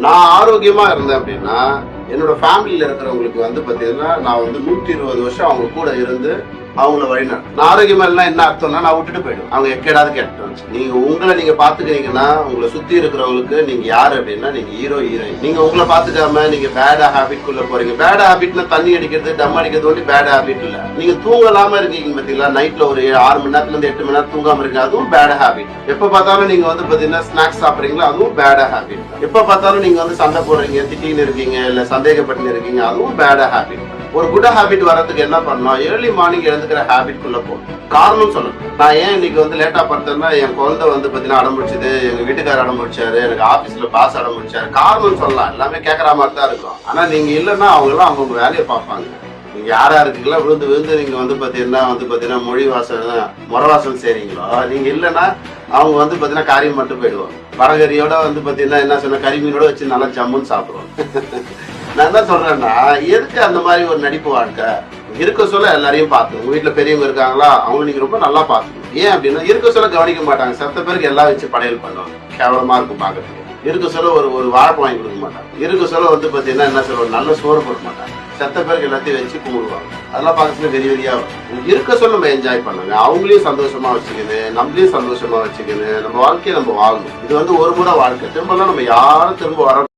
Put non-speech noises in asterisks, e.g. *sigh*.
நான் ஆரோக்கியமா இருந்தேன் அப்படின்னா என்னோட ஃபேமிலியில் இருக்கிறவங்களுக்கு வந்து பார்த்தீங்கன்னா நான் வந்து நூற்றி இருபது வருஷம் அவங்க கூட இருந்து அவங்கள வழிநடத்தும் நான் ஆரோக்கியமா இல்லைன்னா என்ன அர்த்தம்னா நான் விட்டுட்டு போயிடும். அவங்க எக்கேடாவது கேட்டு நீங்க உங்களை நீங்க பாத்துக்கிறீங்கன்னா உங்களை சுத்தி இருக்கிறவங்களுக்கு நீங்க யாரு அப்படின்னா நீங்க ஹீரோ ஹீரோயின் நீங்க உங்களை பாத்துக்காம நீங்க பேட் ஹாபிட் குள்ள போறீங்க. பேட் ஹேபிட்னா தண்ணி அடிக்கிறது டம் அடிக்கிறது வந்து பேட் ஹாபிட் இல்ல. நீங்க தூங்கலாம இருக்கீங்க பாத்தீங்களா? நைட்ல ஒரு ஏழு- ஆறு மணி நேரத்துல இருந்து எட்டு மணி நேரம் தூங்காம இருக்கு அதுவும் பேட் ஹாபிட் எப்ப பார்த்தாலும் நீங்க வந்து பாத்தீங்கன்னா ஸ்நாக்ஸ் சாப்பிடுறீங்களா? அதுவும் பேட் ஹாபிட் எப்ப பார்த்தாலும் நீங்க வந்து சண்டை போடுறீங்க திட்டின்னு இருக்கீங்க இல்ல சந்தேகப்பட்டு இருக்கீங்க அதுவும் பேட் ஹாபிட் ஒரு குட் ஹாபிட் வரதுக்கு என்ன பண்ணணும்? ஏர்லி மார்னிங் எழுந்து இருக்கிற ஹாபிட் குள்ள போகணும் காரணம் சொல்லணும் நான் ஏன் இன்னைக்கு வந்து லேட்டா படுத்தேன்னா என் குழந்தை வந்து பாத்தீங்கன்னா அடம்பிடிச்சது எங்க வீட்டுக்காரர் அடம் முடிச்சாரு எனக்கு ஆபீஸ்ல பாஸ் அடம் முடிச்சாரு காரணம் சொல்லலாம். எல்லாமே கேட்கற மாதிரி தான் இருக்கும். ஆனா நீங்க இல்லைன்னா அவங்க எல்லாம் அவங்க வேலையை பார்ப்பாங்க. நீங்க யாரா இருக்கீங்களா விழுந்து விழுந்து நீங்க வந்து பாத்தீங்கன்னா வந்து பாத்தீங்கன்னா மொழி வாசல் முறவாசல் செய்றீங்களோ நீங்க இல்லைன்னா அவங்க வந்து பாத்தீங்கன்னா காரியம் மட்டும் போயிடுவாங்க. வடகரியோட வந்து பாத்தீங்கன்னா என்ன சொன்ன கறிமீனோட வச்சு நல்லா ஜம்முன்னு சாப்பிடுவோம் *laughs* நான் என்ன சொல்றேன்னா எதுக்கு அந்த மாதிரி ஒரு நடிப்பு வாழ்க்கை? இருக்க சொல்ல எல்லாரையும் பார்த்து. உங்க வீட்டுல பெரியவங்க இருக்காங்களா? அவங்க நீங்க ரொம்ப நல்லா பார்த்துக்கணும். ஏன் அப்படின்னா இருக்க சொல்ல கவனிக்க மாட்டாங்க. செத்த பேருக்கு எல்லாம் வச்சு படையல் பண்ணுவாங்க. கேவலமா இருக்கும் பார்க்கறதுக்கு. இருக்க சொல்ல ஒரு ஒரு வாழைப்பம் வாங்கி கொடுக்க மாட்டாங்க. இருக்க சொல்ல வந்து பாத்தீங்கன்னா என்ன சொல்லுவாங்க நல்ல சோறு போட மாட்டாங்க. செத்த பேருக்கு எல்லாத்தையும் வச்சு கும்பிடுவாங்க. அதெல்லாம் பார்க்கறதுல வெறி வெறியா இருக்க சொல்ல நம்ம என்ஜாய் பண்ணுங்க அவங்களையும் சந்தோஷமா வச்சுக்கணும். நம்மளையும் சந்தோஷமா வச்சுக்கணும். நம்ம வாழ்க்கையை நம்ம வாழணும். இது வந்து ஒரு முறை வாழ்க்கை. திரும்பலாம் நம்ம யாரும் திரும்ப வர